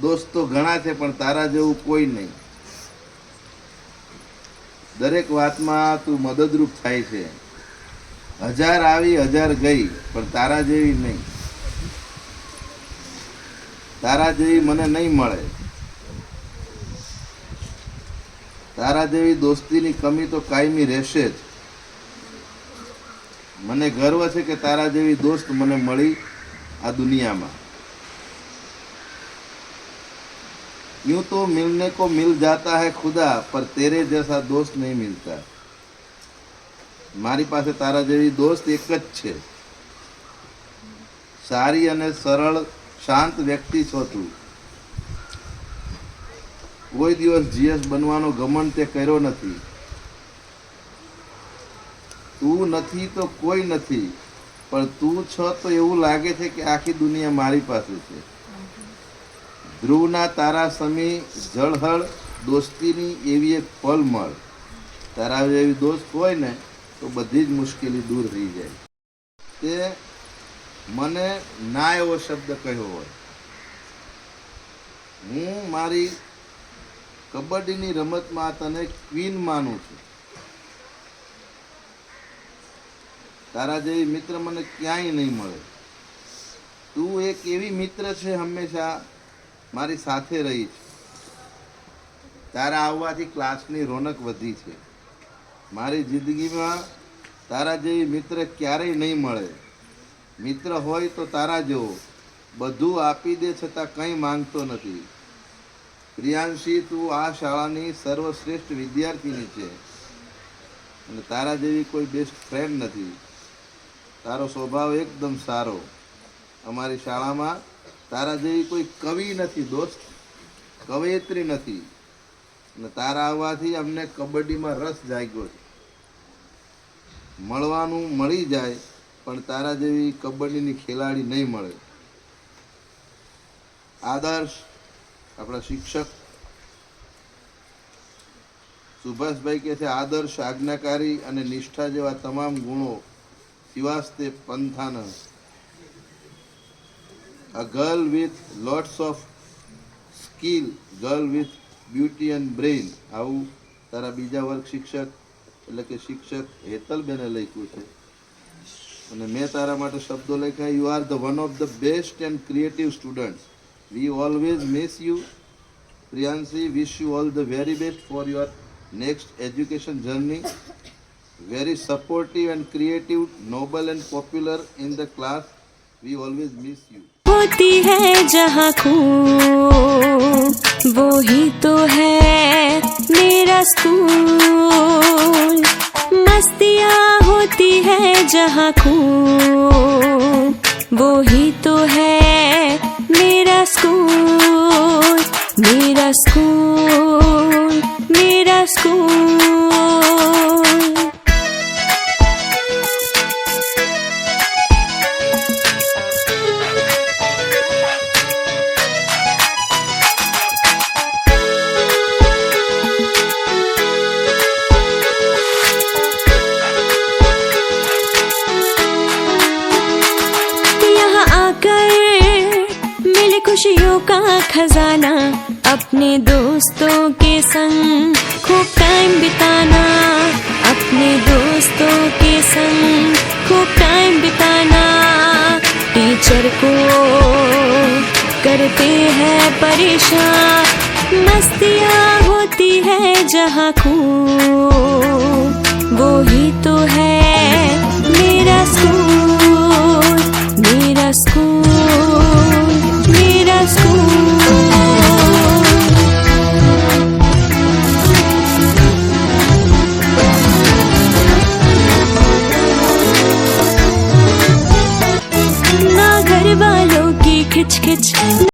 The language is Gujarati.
દોસ્તો ઘણા છે, પણ તારા જેવું કોઈ નહીં. દરેક વાતમાં તું મદદરૂપ થાય છે. હજાર આવી, હજાર ગઈ, પણ તારા જેવી નહીં. તારા જેવી મને નહીં મળે. તારા જેવી દોસ્તીની કમી તો કાયમી રહેશે જ. મને ગર્વ છે કે તારા જેવી દોસ્ત મને મળી આ દુનિયામાં. यूं तो मिलने को मिल जाता है खुदा पर तेरे जैसा दोस्त नहीं मिलता મારી પાસે તારા જેવી દોસ્ત એક જ છે સારી અને સરળ શાંત વ્યક્તિ છો તું કોઈ દિવસ જીએસ બનવાનો ગમન તે કર્યો નથી તું નથી તો કોઈ નથી પણ તું છો તો એવું લાગે છે કે આખી દુનિયા મારી પાસે છે ધ્રુવના તારા સમી જળહળ દોસ્તીની એવી એક પલ મળ તારા જેવી દોસ્ત હોય ને, તો બધી જ મુશ્કેલી દૂર થઈ જાય. તે મને ના એવો શબ્દ કહ્યો હોય. હું મારી કબડ્ડીની રમતમાં તને ક્વીન માનું છું. તારા જેવી મિત્ર મને ક્યાંય નહીં મળે. તું એક એવી મિત્ર છે હંમેશા મારી સાથે રહી છે. તારા આવવાથી ક્લાસની રોનક વધી છે. મારી જિંદગીમાં તારા જેવી મિત્ર ક્યારેય નહીં મળે. મિત્ર હોય તો તારા જેવો. બધું આપી દે છતાં કંઈ માંગતો નથી. પ્રિયાંશી, તું આ શાળાની સર્વશ્રેષ્ઠ વિદ્યાર્થીની છે. અને તારા જેવી કોઈ બેસ્ટ ફ્રેન્ડ નથી. તારો સ્વભાવ એકદમ સારો. અમારી શાળામાં તારા જેવી કોઈ કવિ નથી, દોસ્ત. કવયત્રી નથી. અને તારા આવવાથી અમને કબડ્ડીમાં રસ જાગ્યો છે. મળવાનું મળી જાય, પણ તારા જેવી કબડ્ડીની ખેલાડી નહીં મળે. આદર્શ, આપણા શિક્ષક. સુભાષભાઈ કહે છે, આદર્શ, આજ્ઞાકારી અને નિષ્ઠા જેવા તમામ ગુણો શિવાસ્તે પંથાના a girl with lots of skill girl with beauty and brain. આવું તારા બીજા વર્ગ શિક્ષક એટલે કે શિક્ષક હેતલબેને લખ્યું છે. અને મેં તારા માટે શબ્દો લખ્યા you are the one of the best and creative students we always miss you Priyanshi wish you all the very best for your next education journey very supportive and creative, noble and popular in the class. We always miss you. होती है जहाँ खून, वो ही तो है मेरा स्कूल। मस्तियाँ होती है जहाँ खून, वो ही तो है मेरा स्कूल मेरा स्कूल। खुशियों का खजाना, अपने दोस्तों के संग खूब टाइम बिताना। अपने दोस्तों के संग खूब टाइम बिताना। टीचर को करते हैं परेशान। मस्तियाँ होती है जहाँ खूब वो ही तो है मेरा स्कूल